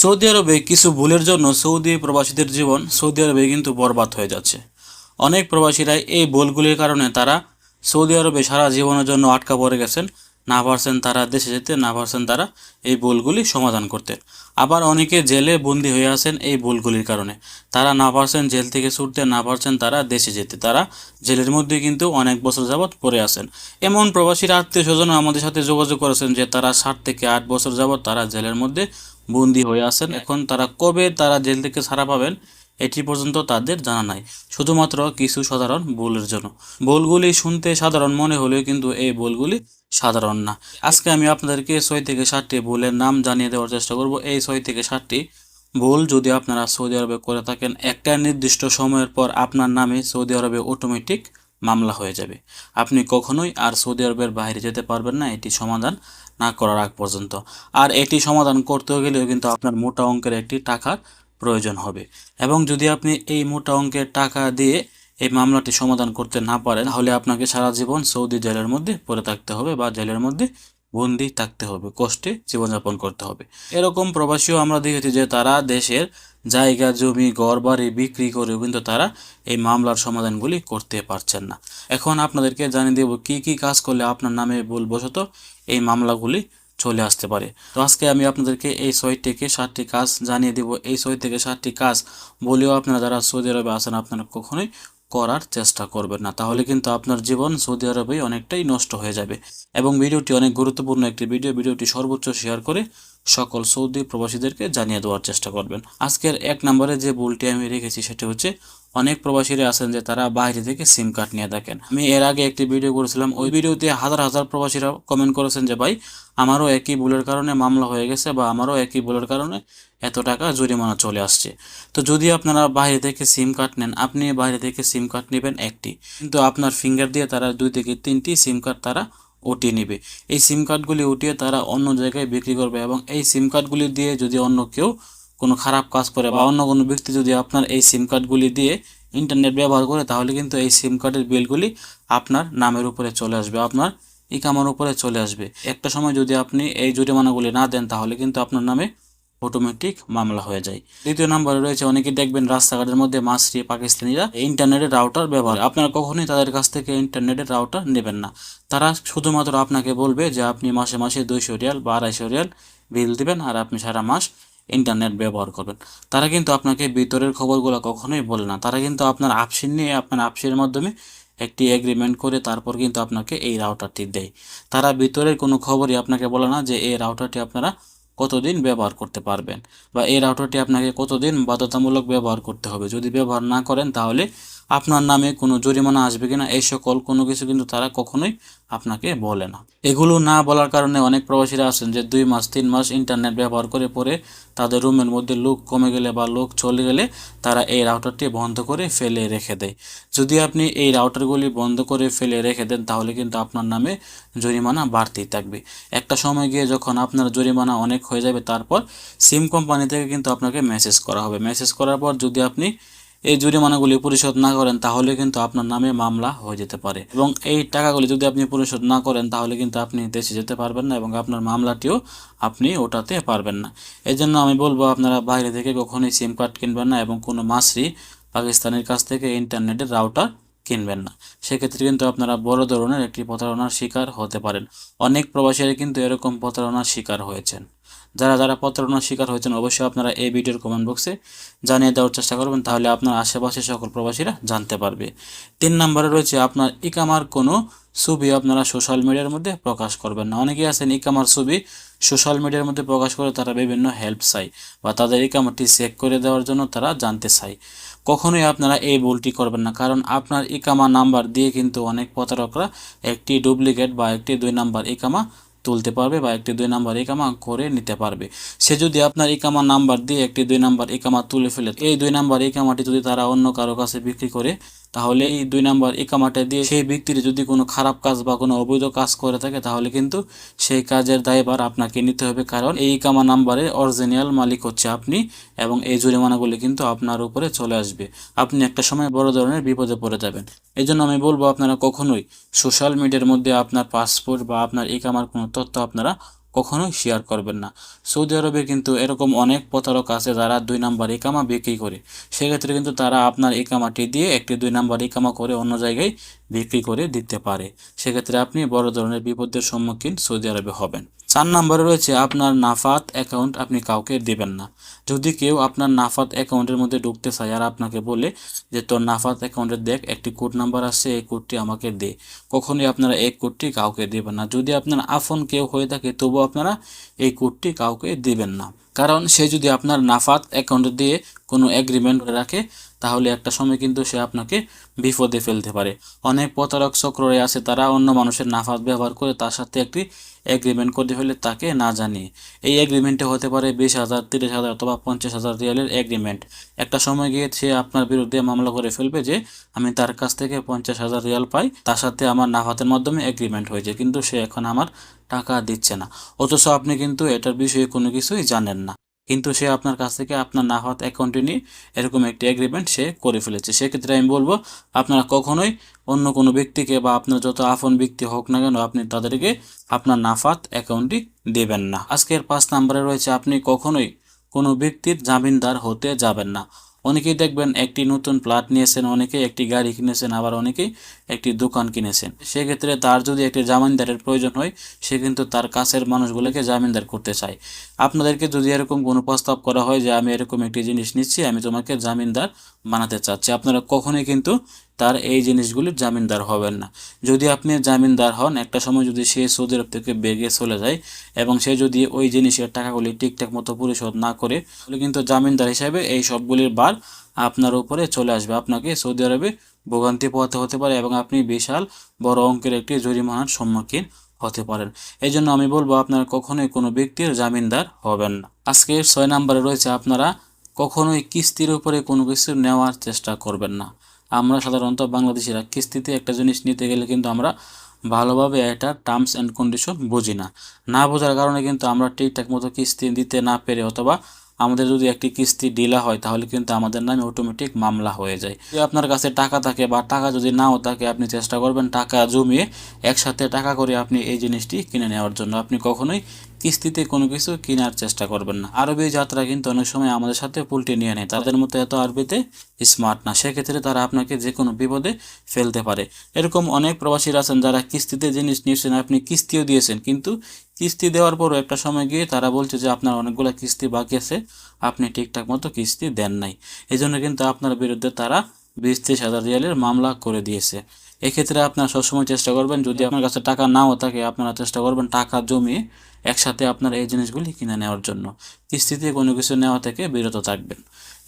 Saudi আরবে কিছু ভুলের জন্য সৌদি প্রবাসীদের জীবন সৌদি আরবে কিন্তু বরবাদ হয়ে যাচ্ছে। অনেক প্রবাসীরা এই ভুলগুলির কারণে তারা সৌদি আরবে সারা জীবনের জন্য আটকা পড়ে গেছেন। না পারছেন তারা দেশে যেতে, না পারছেন তারা এই ভুলগুলি সমাধান করতে। আবার অনেকে জেলে বন্দী হয়ে আছেন এই ভুলগুলির কারণে। তারা না পারছেন জেল থেকে ছুটতে, না পারছেন তারা দেশে যেতে। তারা জেলের মধ্যে কিন্তু অনেক বছর যাবৎ পড়ে আছেন। এমন প্রবাসীর আত্মীয় স্বজন আমাদের সাথে যোগাযোগ করেছেন যে তারা ষাট থেকে আট বছর যাবৎ তারা জেলের মধ্যে বন্দী হয়ে আছেন। এখন তারা কবে তারা জেল থেকে ছাড়া পাবেন এটি পর্যন্ত তাদের জানা নাই, শুধুমাত্র কিছু সাধারণ ভুলের জন্য। ভুলগুলি শুনতে সাধারণ মনে হলেও কিন্তু এই ভুলগুলি সাধারণ না। আজকে আমি আপনাদেরকে ছয় থেকে সাতটি ভুলের নাম জানিয়ে দেওয়ার চেষ্টা করব। এই ছয় থেকে সাতটি ভুল যদি আপনারা সৌদি আরবে করে থাকেন, একটা নির্দিষ্ট সময়ের পর আপনার নামে সৌদি আরবে অটোমেটিক মামলা হয়ে যাবে। আপনি কখনোই আর সৌদি আরবের বাইরে যেতে পারবেন না, এটি সমাধান না করার আগ পর্যন্ত। আর এটি সমাধান করতে গেলেও কিন্তু আপনার মোটা অঙ্কের একটি টাকার প্রয়োজন হবে। এবং যদি আপনি এই মোটা অঙ্কের টাকা দিয়ে এই মামলাটি সমাধান করতে না পারেন, তাহলে আপনাকে সারা জীবন সৌদি জেলের মধ্যে পড়ে থাকতে হবে বা জেলের মধ্যে বন্দি থাকতে হবে, কষ্টে জীবনযাপন করতে হবে। এরকম প্রবাসীও আমরা দেখেছি যে তারা দেশের জায়গা, জমি, ঘর, বাড়ি বিক্রি করেও কিন্তু তারা এই মামলার সমাধানগুলি করতে পারছেন না। এখন আপনাদেরকে জানিয়ে দেব কি কি কাজ করলে আপনার নামে ভুলবশত এই মামলাগুলি চলে আসতে পারে। তো আজকে আমি আপনাদেরকে এই ছয় থেকে সাতটি কাজ জানিয়ে দেব। এই ছয় থেকে সাতটি কাজ বলেও আপনারা যারা সৌদি আরবে আসেন আপনারা কখনোই করার চেষ্টা করবেন না। তাহলে কিন্তু আপনার জীবন সৌদি আরবেই অনেকটাই নষ্ট হয়ে যাবে। এবং ভিডিওটি অনেক গুরুত্বপূর্ণ একটি ভিডিও। ভিডিওটি সর্বোচ্চ শেয়ার করে সকল সৌদি প্রবাসীদেরকে জানিয়ে দেওয়ার চেষ্টা করবেন। আজকের এক নম্বরে যে ভুলটি আমি রেখেছি সেটি হচ্ছে, অনেক প্রবাসীরা আছেন যে তারা বাইরে থেকে সিম কার্ড নিয়ে থাকেন। আমি এর আগে একটি ভিডিও করেছিলাম, ওই ভিডিওতে হাজার হাজার প্রবাসীরা কমেন্ট করেছেন যে, ভাই, আমারও একই ভুলের কারণে মামলা হয়ে গেছে বা আমারও একই ভুলের কারণে এত টাকা জরিমানা চলে আসছে। তো যদি আপনারা বাইরে থেকে সিম কার্ড নেন, আপনি বাইরে থেকে সিম কার্ড নেবেন একটি। কিন্তু আপনার ফিঙ্গার দিয়ে তারা দুই থেকে তিনটি সিম কার্ড তারা উঠিয়ে নেবে। এই সিম কার্ডগুলি উঠিয়ে তারা অন্য জায়গায় বিক্রি করবে এবং এই সিম কার্ডগুলি দিয়ে যদি অন্য কেউ কোনো খারাপ কাজ করে বা অন্য কোনো ব্যক্তি যদি আপনার এই সিম কার্ডগুলি দিয়ে ইন্টারনেট ব্যবহার করে তাহলে কিন্তু এই সিম কার্ডের বিলগুলি আপনার নামের উপরে চলে আসবে আপনার ই কামার উপরে চলে আসবে। একটা সময় যদি আপনি এই জরিমানাগুলি না দেন তাহলে কিন্তু আপনার নামে অটোমেটিক মামলা হয়ে যায়। দ্বিতীয় নম্বরে রয়েছে অনেকে দেখবেন রাস্তাঘাটের মধ্যে মাসরি পাকিস্তানিরা ইন্টারনেটের রাউটার ব্যবহার আপনারা কখনোই তাদের কাছ থেকে ইন্টারনেটের রাউটার নেবেন না। তারা শুধুমাত্র আপনাকে বলবে যে, আপনি মাসে মাসে দুইশো রিয়াল বা আড়াইশো রিয়াল বিল দিবেন আর আপনি সারা মাস ইন্টারনেট ব্যবহার করবেন। তারা কিন্তু আপনাকে ভিতরের খবরগুলো কখনোই বলে না। তারা কিন্তু আপনার আপসিন নিয়ে, আপনার আপসির মাধ্যমে একটি এগ্রিমেন্ট করে তারপর কিন্তু আপনাকে এই রাউটারটি দেয়। তারা ভিতরের কোনো খবরই আপনাকে বলে না যে, এই রাউটারটি আপনারা কতদিন ব্যবহার করতে পারবেন? বা এই রাউটারটি আপনাকে কতদিন বাধ্যতামূলক ব্যবহার করতে হবে? যদি ব্যবহার না করেন তাহলে আপনার নামে কোনো জরিমানা আসবে কিনা, এই সকল কোনো কিছু কিন্তু তারা কখনোই আপনাকে বলে না। এগুলো না বলার কারণে অনেক প্রবাসীরা আছেন যে দুই মাস, তিন মাস ইন্টারনেট ব্যবহার করে পরে তাদের রুমের মধ্যে লোক কমে গেলে বা লোক চলে গেলে তারা এই রাউটারটি বন্ধ করে ফেলে রেখে দেয়। যদি আপনি এই রাউটারগুলি বন্ধ করে ফেলে রেখে দেন, তাহলে কিন্তু আপনার নামে জরিমানা বাড়তেই থাকবে। একটা সময় গিয়ে যখন আপনার জরিমানা অনেক হয়ে যাবে, তারপর সিম কোম্পানি থেকে কিন্তু আপনাকে মেসেজ করা হবে। মেসেজ করার পর যদি আপনি এই জরিমানাগুলি পরিশোধ না করেন, তাহলে কিন্তু আপনার নামে মামলা হয়ে যেতে পারে। এবং এই টাকাগুলি যদি আপনি পরিশোধ না করেন, তাহলে কিন্তু আপনি দেশে যেতে পারবেন না এবং আপনার মামলাটিও আপনি ওটাতে পারবেন না। এই জন্য আমি বলব, আপনারা বাইরে থেকে কখনোই সিম কার্ড কিনবেন না এবং কোনো মাসরি পাকিস্তানের কাছ থেকে ইন্টারনেটের রাউটার কিনবেন না। সেক্ষেত্রে কিন্তু আপনারা বড় ধরনের একটি প্রতারণার শিকার হতে পারেন। অনেক প্রবাসীরা কিন্তু এরকম প্রতারণার শিকার হয়েছেন। যারা যারা প্রতারণার শিকার হয়েছেন, অবশ্যই আপনারা এই ভিডিওর কমেন্ট বক্সে জানিয়ে দেওয়ার চেষ্টা করবেন, তাহলে আপনার আশেপাশে সকল প্রবাসীরা জানতে পারবে। তিন নম্বরে রয়েছে আপনার ইকামার কোনো ছবি আপনারা সোশ্যাল মিডিয়ার মধ্যে প্রকাশ করবেন না। অনেকেই আছেন ইকামার ছবি সোশ্যাল মিডিয়ার মধ্যে প্রকাশ করে তারা বিভিন্ন হেল্প চাই বা তাদের ইকামারটি চেক করে দেওয়ার জন্য তারা জানতে চায়। কখনোই আপনারা এই ভুলটি করবেন না, কারণ আপনার ইকামা নাম্বার দিয়ে কিন্তু অনেক প্রতারকরা একটি ডুপ্লিকেট বা একটি দুই নাম্বার ইকামা তুলতে পারবে বা একটি দুই নাম্বার ইকামা করে নিতে পারবে। সে যদি আপনার ইকামা নাম্বার দিয়ে একটি দুই নাম্বার ইকামা তুলে ফেলে, এই দুই নাম্বার ইকামাটি যদি তারা অন্য কারও কাছে বিক্রি করে তাহলে এই দুই নাম্বার ইকামাটা দিয়ে সেই ব্যক্তির যদি কোনো খারাপ কাজ বা কোনো অবৈধ কাজ করে থাকে, তাহলে কিন্তু সেই কাজের দায়ভার আপনাকে নিতে হবে। কারণ এই ইকামা নাম্বারে অরিজিনাল মালিক হচ্ছে আপনি এবং এই জরিমানাগুলি কিন্তু আপনার উপরে চলে আসবে। আপনি একটা সময় বড় ধরনের বিপদে পড়ে যাবেন। এই জন্য আমি বলব, আপনারা কখনোই সোশ্যাল মিডিয়ার মধ্যে আপনার পাসপোর্ট বা আপনার ইকামার কোনো তথ্য আপনারা কখনোই শেয়ার করবেন না। সৌদি আরবে কিন্তু এরকম অনেক প্রতারক আছে যারা দুই নাম্বার ইকামা বিক্রি করে। সেক্ষেত্রে কিন্তু তারা আপনার ইকামাটি দিয়ে একটি দুই নাম্বার ইকামা করে অন্য জায়গায় বিক্রি করে দিতে পারে। সেক্ষেত্রে আপনি বড় ধরনের বিপদের সম্মুখীন সৌদি আরবে হবেন। চার নম্বরে রয়েছে আপনার নাফাত অ্যাকাউন্ট আপনি কাউকে দেবেন না। যদি কেউ আপনার নাফাত অ্যাকাউন্টের মধ্যে ঢুকতে চায়, আর আপনাকে বলে যে তোর নাফাত অ্যাকাউন্টে দেখ, একটি কোড নাম্বার আছে, এই কোডটি আমাকে দে। কখনোই আপনারা এই কোডটি কাউকে দেবেন না। যদি আপনার আফন কেউ হয়ে থাকে, তবুও আপনারা এই কোডটি কাউকে দেবেন না। কারণ সে যদি আপনার নাফাত অ্যাকাউন্ট দিয়ে কোনো অ্যাগ্রিমেন্ট রাখে তাহলে একটা সময় কিন্তু সে আপনাকে বিপদে ফেলতে পারে। অনেক প্রতারক চক্ররে আছে, তারা অন্য মানুষের নাফাত ব্যবহার করে তার সাথে একটি এগ্রিমেন্ট করে ফেলে তাকে না জানিয়ে। এই এগ্রিমেন্টে হতে পারে বিশ হাজার, তিরিশ হাজার অথবা পঞ্চাশ হাজার রিয়ালের এগ্রিমেন্ট একটা সময় গিয়ে সে আপনার বিরুদ্ধে মামলা করে ফেলবে যে, আমি তার কাছ থেকে পঞ্চাশ হাজার রিয়াল পাই, তার সাথে আমার নাফাতের মাধ্যমে এগ্রিমেন্ট হয়েছে, কিন্তু সে এখন আমার টাকা দিচ্ছে না। অথচ আপনি কিন্তু এটার বিষয়ে কোনো কিছুই জানেন না। কিন্তু সে আপনার কাছ থেকে আপনার না নাফাত অ্যাকাউন্টে নিয়ে এরকম একটি এগ্রিমেন্ট সে করে ফেলেছে। সেক্ষেত্রে আমি বলব, আপনারা কখনোই অন্য কোনো ব্যক্তিকে বা আপনার যত আপন ব্যক্তি হোক না কেন আপনি তাদেরকে আপনার নাফাত অ্যাকাউন্টটি দেবেন না। আজকের পাঁচ নাম্বারে রয়েছে, আপনি কখনোই কোনো ব্যক্তির জামিনদার হতে যাবেন না। অনেকেই দেখবেন একটি নতুন প্লাট নিয়েছেন, অনেকেই একটি গাড়ি কিনেছেন, আবার অনেকেই একটি দোকান কিনেছেন। সেক্ষেত্রে তার যদি একটি জামিনদারের প্রয়োজন হয়, সে কিন্তু তার কাছের মানুষগুলোকে জামিনদার করতে চায়। আপনাদেরকে যদি এরকম কোনো প্রস্তাব করা হয় যে আমি এরকম একটি জিনিস নিচ্ছি, আমি তোমাকে জামিনদার বানাতে চাচ্ছি, আপনারা কখনোই কিন্তু তার এই জিনিসগুলির জামিনদার হবেন না। যদি আপনি জামিনদার হন, একটা সময় যদি সে সৌদি আরব থেকে বেগে চলে যায় এবং সে যদি ওই জিনিসের টাকাগুলি ঠিকঠাক মতো পরিশোধ না করে, তাহলে কিন্তু জামিনদার হিসাবে এই সবগুলির বার আপনার উপরে চলে আসবে। আপনাকে সৌদি আরবে ভোগান্তি পোহাতে হতে পারে এবং আপনি বিশাল বড় অঙ্কের একটি জরিমানার সম্মুখীন হতে পারেন। এই জন্য আমি বলব, আপনারা কখনোই কোনো ব্যক্তির জামিনদার হবেন না। আজকে ছয় নম্বরে রয়েছে, আপনারা কখনোই কিস্তির উপরে কোনো কিছু নেওয়ার চেষ্টা করবেন না। আমরা সাধারণত বাংলাদেশিরা কিস্তিতে একটা জিনিস নিতে গেলে কিন্তু আমরা ভালোভাবে এটা টার্মস অ্যান্ড কন্ডিশন বুঝি না। না বোঝার কারণে কিন্তু আমরা ঠিকঠাক মতো কিস্তি দিতে না পেরে অথবা আমাদের যদি একটি কিস্তি ডিলা হয়, তাহলে কিন্তু আমাদের নামে অটোমেটিক মামলা হয়ে যায়। যদি আপনার কাছে টাকা থাকে বা টাকা যদি নাও থাকে, আপনি চেষ্টা করবেন টাকা জমিয়ে একসাথে টাকা করে আপনি এই জিনিসটি কিনে নেওয়ার জন্য। আপনি কখনোই কিস্তিতে কোনো কিছু কেনার চেষ্টা করবেন না। আরবি যাত্রা কিন্তু অনেক সময় আমাদের সাথে পুলটে নিয়ে নেয়। তাদের মতো এত আরবিতে স্মার্ট না। সেক্ষেত্রে তারা আপনাকে যে কোনো বিপদে ফেলতে পারে। এরকম অনেক প্রবাসীরা আছেন যারা কিস্তিতে জিনিস নিয়েছেন। আপনি কিস্তিও দিয়েছেন। কিন্তু কিস্তি দেওয়ার পরও একটা সময় গিয়ে তারা বলছে যে, আপনার অনেকগুলো কিস্তি বাকি আছে। আপনি ঠিকঠাক মতো কিস্তি দেন নাই। এই জন্য কিন্তু আপনার বিরুদ্ধে তারা বিশ ত্রিশ হাজার রিয়ালের মামলা করে দিয়েছে। এক্ষেত্রে আপনারা সবসময় চেষ্টা করবেন, যদি আপনার কাছে টাকা নাও থাকে, আপনারা চেষ্টা করবেন টাকা জমিয়ে একসাথে আপনার এই জিনিসগুলি কিনে নেওয়ার জন্য। কিস্তিতে কোনো কিছু নেওয়া থেকে বিরত থাকবেন।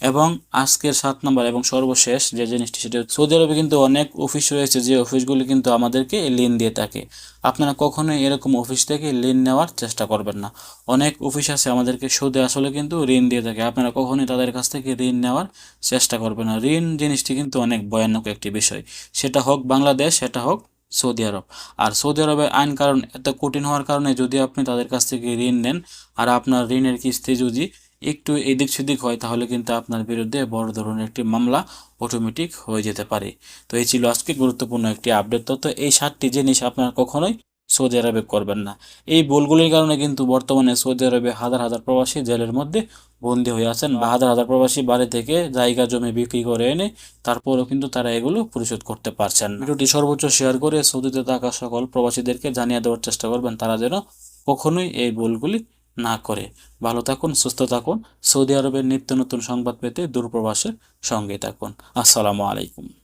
এবং আজকের সাত নম্বর এবং সর্বশেষ যে জিনিসটি, সেটা সৌদি আরবে কিন্তু অনেক অফিস রয়েছে, যে অফিসগুলি কিন্তু আমাদেরকে লিন দিয়ে থাকে। আপনারা কখনোই এরকম অফিস থেকে ঋণ নেওয়ার চেষ্টা করবেন না। অনেক অফিস আছে আমাদেরকে সুদে আসলে কিন্তু ঋণ দিয়ে থাকে। আপনারা কখনোই তাদের কাছ থেকে ঋণ নেওয়ার চেষ্টা করবেন না। ঋণ জিনিসটি কিন্তু অনেক ভয়ানক একটি বিষয়। সেটা হোক বাংলাদেশ, সেটা হোক সৌদি আরব। আর সৌদি আরবের আইন কারণ এত কঠিন হওয়ার কারণে যদি আপনি তাদের কাছ থেকে ঋণ নেন, আর আপনার ঋণের কিস্তি যদি একটু এদিক সেদিক হয়, তাহলে কিন্তু আপনার বিরুদ্ধে বড় ধরনের একটি মামলা অটোমেটিক হয়ে যেতে পারে। তো এই ছিল আজকে গুরুত্বপূর্ণ একটি আপডেট তথ্য এই সাতটি জিনিস আপনার কখনোই সৌদি আরবে করবেন না। এই ভুলগুলির কারণে কিন্তু বর্তমানে সৌদি আরবে হাজার হাজার প্রবাসী জেলের মধ্যে বন্দী হয়ে আছেন বা হাজার হাজার প্রবাসী বাড়ি থেকে জায়গা জমি বিক্রি করে এনে তারপরেও কিন্তু তারা এগুলো পরিশোধ করতে পারছেন ভিডিওটি সর্বোচ্চ শেয়ার করে সৌদিতে থাকা সকল প্রবাসীদেরকে জানিয়ে দেওয়ার চেষ্টা করবেন, তারা যেন কখনোই এই ভুলগুলি না করে। ভালো থাকুন, সুস্থ থাকুন। সৌদি আরবের নিত্য নতুন সংবাদ পেতে দূরপ্রবাসের সঙ্গে থাকুন। আসসালামু আলাইকুম।